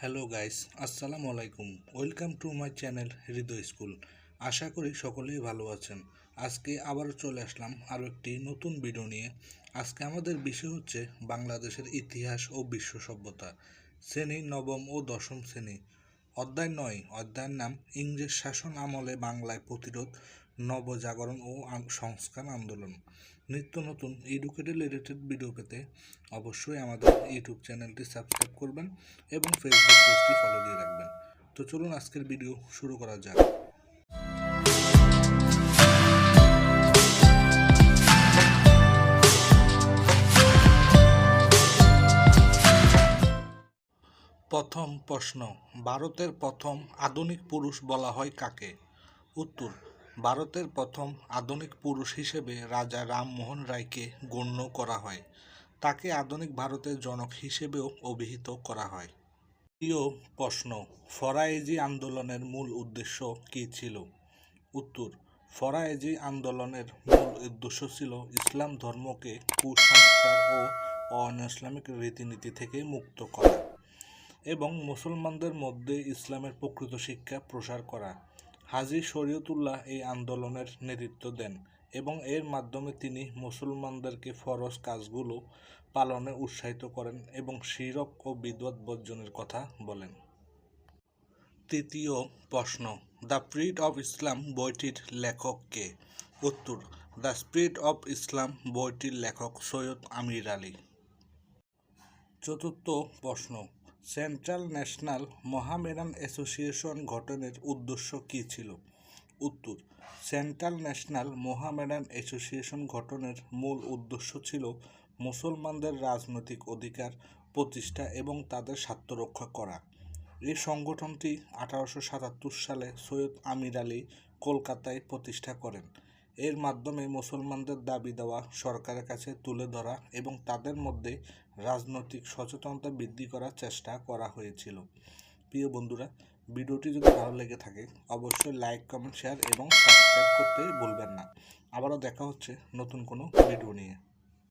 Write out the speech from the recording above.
Hello guys, আসসালামু আলাইকুম। Welcome to my channel Hriday school. আশা করি সকলেই ভালো আছেন। আজকে আবারও চলে আসলাম আরও একটি নতুন ভিডিও নিয়ে। আজকে আমাদের বিষয় হচ্ছে বাংলাদেশের ইতিহাস ও বিশ্ব সভ্যতা। শ্রেণি, নবম ও দশম শ্রেণি। অধ্যায় নয়, অধ্যায়ের নাম ইংরেজ শাসন আমলে বাংলায় প্রতিরোধ নবজাগরণ ও সংস্কার আন্দোলন। নিত্য নতুন এডুকেটেড রিলেটেড ভিডিও পেতে অবশ্যই আমাদের ইউটিউব চ্যানেলটি সাবস্ক্রাইব করবেন এবং ফেসবুক পেজটি ফলো দিয়ে রাখবেন। তো চলুন আজকের ভিডিও শুরু করা যাক। প্রথম প্রশ্ন, ভারতের প্রথম আধুনিক পুরুষ বলা হয় কাকে? উত্তর ভারতের প্রথম আধুনিক পুরুষ হিসেবে রাজা রামমোহন রায়কে গণ্য করা হয়। তাকে আধুনিক ভারতের জনক হিসেবেও অভিহিত করা হয়। প্রিয় প্রশ্ন ফরায়েজি আন্দোলনের মূল উদ্দেশ্য কী ছিল? উত্তর ফরায়েজি আন্দোলনের মূল উদ্দেশ্য ছিল ইসলাম ধর্মকে কুসংস্কার ও অন-ইসলামিক রীতিনীতি থেকে মুক্ত করা এবং মুসলমানদের মধ্যে ইসলামের প্রকৃত শিক্ষা প্রসার করা। হাজী শরীয়তুল্লাহ এই আন্দোলনের নেতৃত্ব দেন এবং এর মাধ্যমে তিনি মুসলমানদেরকে ফরজ কাজগুলো পালনে উৎসাহিত করেন এবং শিরক ও বিদ্বৎ বর্জনের কথা বলেন। তৃতীয় প্রশ্ন, দ্য স্পিরিট অফ ইসলাম বইটির লেখক কে? উত্তর, দ্য স্পিরিট অফ ইসলাম বইটির লেখক সৈয়দ আমির আলী। চতুর্থ প্রশ্ন সেন্ট্রাল ন্যাশনাল মহামেডান অ্যাসোসিয়েশন গঠনের উদ্দেশ্য কী ছিল? উত্তর, সেন্ট্রাল ন্যাশনাল মোহামেডান অ্যাসোসিয়েশন গঠনের মূল উদ্দেশ্য ছিল মুসলমানদের রাজনৈতিক অধিকার, প্রতিষ্ঠা এবং তাদের স্বার্থ রক্ষা করা। এই সংগঠনটি আঠারোশো সাতাত্তর সালে সৈয়দ আমির আলী কলকাতায় প্রতিষ্ঠা করেন। এর মাধ্যমে মুসলমানদের দাবি দেওয়া, সরকারের কাছে তুলে ধরা এবং তাদের মধ্যে রাজনৈতিক সচেতনতা বৃদ্ধি করার চেষ্টা করা হয়েছিল। প্রিয় বন্ধুরা, ভিডিওটি যদি ভালো লেগে থাকে, অবশ্যই লাইক, কমেন্ট, শেয়ার এবং সাবস্ক্রাইব করতে ভুলবেন না। আবারও দেখা হচ্ছে নতুন কোনো ভিডিও নিয়ে।